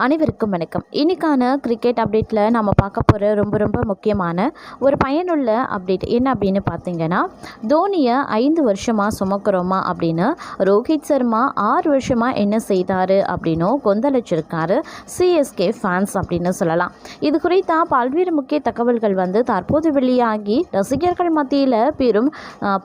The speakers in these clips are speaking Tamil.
அனைவருக்கும் வணக்கம். இன்னைக்கான கிரிக்கெட் அப்டேட்டில் நம்ம பார்க்க போகிற ரொம்ப ரொம்ப முக்கியமான ஒரு பயனுள்ள அப்டேட் என்ன அப்படின்னு பார்த்தீங்கன்னா தோனியை ஐந்து வருஷமாக சுமக்கிறோமா அப்படின்னு ரோஹித் சர்மா ஆறு வருஷமாக என்ன செய்தார் அப்படின்னும் கொந்தளிச்சிருக்காரு சிஎஸ்கே ஃபேன்ஸ் அப்படின்னு சொல்லலாம். இது குறித்தா பல்வேறு முக்கிய தகவல்கள் வந்து தற்போது வெளியாகி ரசிகர்கள் மத்தியில் பெரும்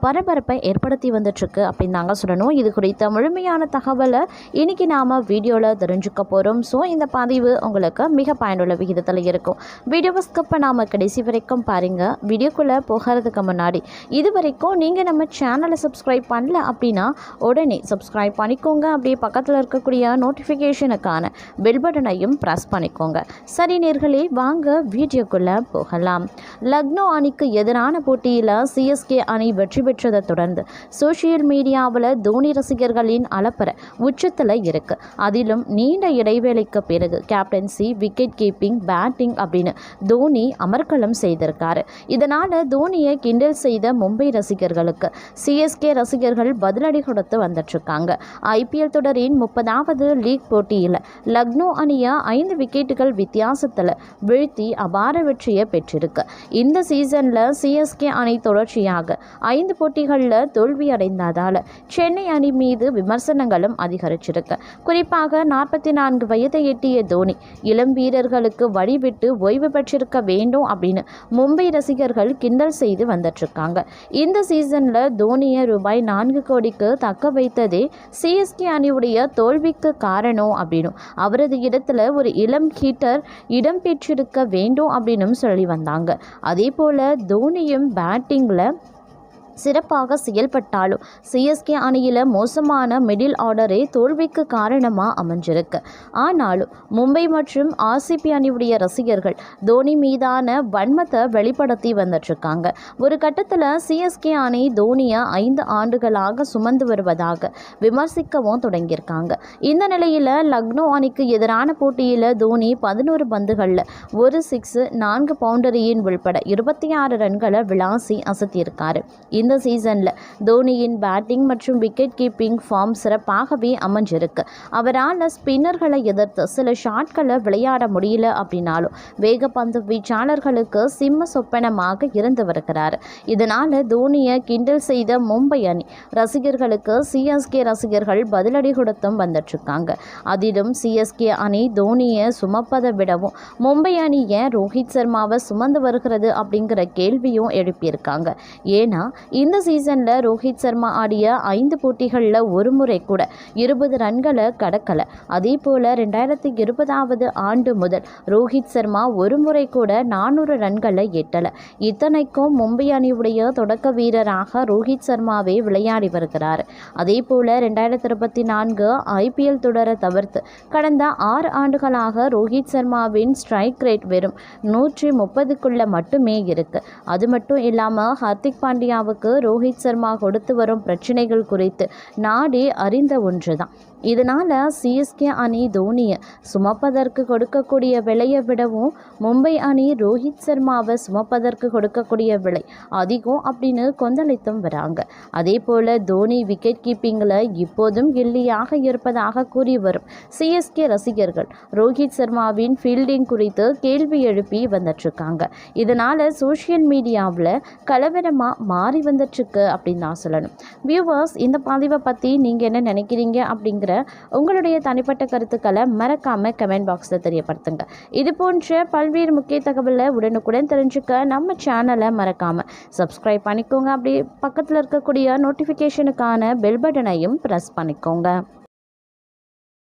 பரபரப்பை ஏற்படுத்தி வந்துட்டுருக்கு அப்படின்னு தாங்க சொல்லணும். இது குறித்த முழுமையான தகவலை இன்னைக்கு நாம் வீடியோவில் தெரிஞ்சுக்க போகிறோம் ஸோ இந்த பதிவு உங்களுக்கு மிக பயனுள்ள விகிதத்தில் இருக்கும். வீடியோவை ஸ்கிப் பண்ணாமல் கடைசி வரைக்கும் பாருங்கள் வீடியோக்குள்ளே போகிறதுக்கு முன்னாடி இது வரைக்கும் நீங்கள் நம்ம சேனலை சப்ஸ்கிரைப் பண்ணல அப்படின்னா உடனே சப்ஸ்கிரைப் பண்ணிக்கோங்க. அப்படியே பக்கத்தில் இருக்கக்கூடிய நோட்டிஃபிகேஷனுக்கான பெல் பட்டனையும் ப்ரெஸ் பண்ணிக்கோங்க. சரி நேர்களே வாங்க வீடியோக்குள்ளே போகலாம். லக்னோ அணிக்கு எதிரான போட்டியில் சிஎஸ்கே அணி வெற்றி பெற்றதை தொடர்ந்து சோஷியல் மீடியாவில் தோனி ரசிகர்களின் அலப்பற உச்சத்தில் இருக்கு. அதிலும் நீண்ட இடைவேளைக்கு பிறகு கேப்டன்சி விக்கெட் கீப்பிங் பேட்டிங் அப்படின்னு தோனி அமர்க்களம் செய்திருக்காரு. இதனால் தோனியை கிண்டல் செய்த மும்பை ரசிகர்களுக்கு சிஎஸ்கே ரசிகர்கள் பதிலடி கொடுத்து வந்துட்டுருக்காங்க. ஐபிஎல் தொடரின் முப்பதாவது லீக் போட்டியில் லக்னோ அணியை ஐந்து விக்கெட்டுகள் வித்தியாசத்தில் வீழ்த்தி அபார வெற்றியை பெற்றிருக்கு. இந்த சீசனில் சிஎஸ்கே அணி தொடர்ச்சியாக ஐந்து போட்டிகளில் தோல்வி அடைந்ததால் சென்னை அணி மீது விமர்சனங்களும் அதிகரிச்சிருக்கு. குறிப்பாக நாற்பத்தி நான்கு வயதை எட்டிய தோனி இளம் வீரர்களுக்கு வழிவிட்டு ஓய்வு பெற்றிருக்க வேண்டும் அப்படின்னு மும்பை ரசிகர்கள் கிண்டல் செய்து வந்துட்டுருக்காங்க. இந்த சீசனில் தோனியை ரூபாய் நான்கு கோடிக்கு தக்க வைத்ததே சிஎஸ்கே அணியுடைய தோல்விக்கு காரணம் அப்படின்னு அவரது இடத்துல ஒரு இளம் ஹீட்டர் இடம் பெற்றிருக்க வேண்டும் அப்படின்னும் சொல்லி வந்தாங்க. அதே போல் தோனியும் பேட்டிங்கில் சிறப்பாக செயல்பட்டாலும் சிஎஸ்கே அணியில் மோசமான மிடில் ஆர்டரே தோல்விக்கு காரணமாக அமைஞ்சிருக்கு. ஆனாலும் மும்பை மற்றும் ஆர்சிபி அணியுடைய ரசிகர்கள் தோனி மீதான வன்மத்தை வெளிப்படுத்தி வந்துட்டுருக்காங்க. ஒரு கட்டத்தில் சிஎஸ்கே அணி தோனியை ஐந்து ஆண்டுகளாக சுமந்து வருவதாக விமர்சிக்கவும் தொடங்கியிருக்காங்க. இந்த நிலையில் லக்னோ அணிக்கு எதிரான போட்டியில் தோனி பதினோரு பந்துகளில் ஒரு சிக்ஸு நான்கு பவுண்டரியின் உள்பட இருபத்தி ஆறு ரன்களை விளாசி அசத்தியிருக்காரு. இந்த சீசனில் தோனியின் பேட்டிங் மற்றும் விக்கெட் கீப்பிங் ஃபார்ம் சிறப்பாகவே அமைஞ்சிருக்கு. அவரால் ஸ்பின்னர்களை எதிர்த்து சில ஷாட்களை விளையாட முடியல அப்படின்னாலும் வேகப்பந்து வீச்சாளர்களுக்கு சிம்ம சொப்பனமாக இருந்து வருகிறார். இதனால் தோனியை கிண்டல் செய்த மும்பை அணி ரசிகர்களுக்கு சிஎஸ்கே ரசிகர்கள் பதிலடி கொடுத்தும் வந்துட்டுருக்காங்க. அதிலும் சிஎஸ்கே அணி தோனியை சுமப்பதை விடவும் மும்பை அணி ஏன் ரோஹித் சர்மாவை சுமந்து வருகிறது அப்படிங்கிற கேள்வியும் எழுப்பியிருக்காங்க. ஏன்னா இந்த சீசனில் ரோஹித் சர்மா ஆடிய ஐந்து போட்டிகளில் ஒரு முறை கூட இருபது ரன்களை கடக்கலை. அதே போல் ரெண்டாயிரத்தி இருபதாவது ஆண்டு முதல் ரோஹித் சர்மா ஒரு முறை கூட நானூறு ரன்களை எட்டலை. இத்தனைக்கும் மும்பை அணியுடைய தொடக்க வீரராக ரோஹித் சர்மாவே விளையாடி வருகிறார். அதே போல் ரெண்டாயிரத்தி இருபத்தி நான்கு ஐபிஎல் தொடரை தவிர்த்து கடந்த ஆறு ஆண்டுகளாக ரோஹித் சர்மாவின் ஸ்ட்ரைக் ரேட் வெறும் நூற்றி முப்பதுக்குள்ளே மட்டுமே இருக்கு. அது மட்டும் இல்லாமல் ஹர்திக் பாண்டியாவுக்கு ரோஹித் சர்மா கொடுத்து வரும் பிரச்சனைகள் குறித்து நாடே அறிந்த ஒன்றுதான். இதனால் சிஎஸ்கே அணி தோனியை சுமப்பதற்கு கொடுக்கக்கூடிய விலையை விடவும் மும்பை அணி ரோஹித் சர்மாவை சுமப்பதற்கு கொடுக்கக்கூடிய விலை அதிகம் அப்படின்னு கொந்தளித்தும் வராங்க. அதே போல் தோனி விக்கெட் கீப்பிங்கில் இப்போதும் கில்லியாக இருப்பதாக கூறி வரும் சிஎஸ்கே ரசிகர்கள். ரோஹித் சர்மாவின் ஃபீல்டிங் குறித்து கேள்வி எழுப்பி வந்துட்டுருக்காங்க. இதனால் சோஷியல் மீடியாவில் கலவரமாக மாறி வந்துட்டுருக்கு அப்படின்னு நான் சொல்லணும். வியூவர்ஸ் இந்த பதிவை பற்றி நீங்கள் என்ன நினைக்கிறீங்க அப்படிங்கிற அப்படிங்கிற உங்களுடைய தனிப்பட்ட கருத்துக்களை மறக்காமல் கமெண்ட் பாக்ஸில் தெரியப்படுத்துங்க. இது போன்ற பல்வேறு முக்கிய தகவலை உடனுக்குடன் தெரிஞ்சுக்க நம்ம சேனலை மறக்காமல் சப்ஸ்கிரைப் பண்ணிக்கோங்க. அப்படி பக்கத்தில் இருக்கக்கூடிய நோட்டிஃபிகேஷனுக்கான பெல் பட்டனையும் ப்ரெஸ் பண்ணிக்கோங்க.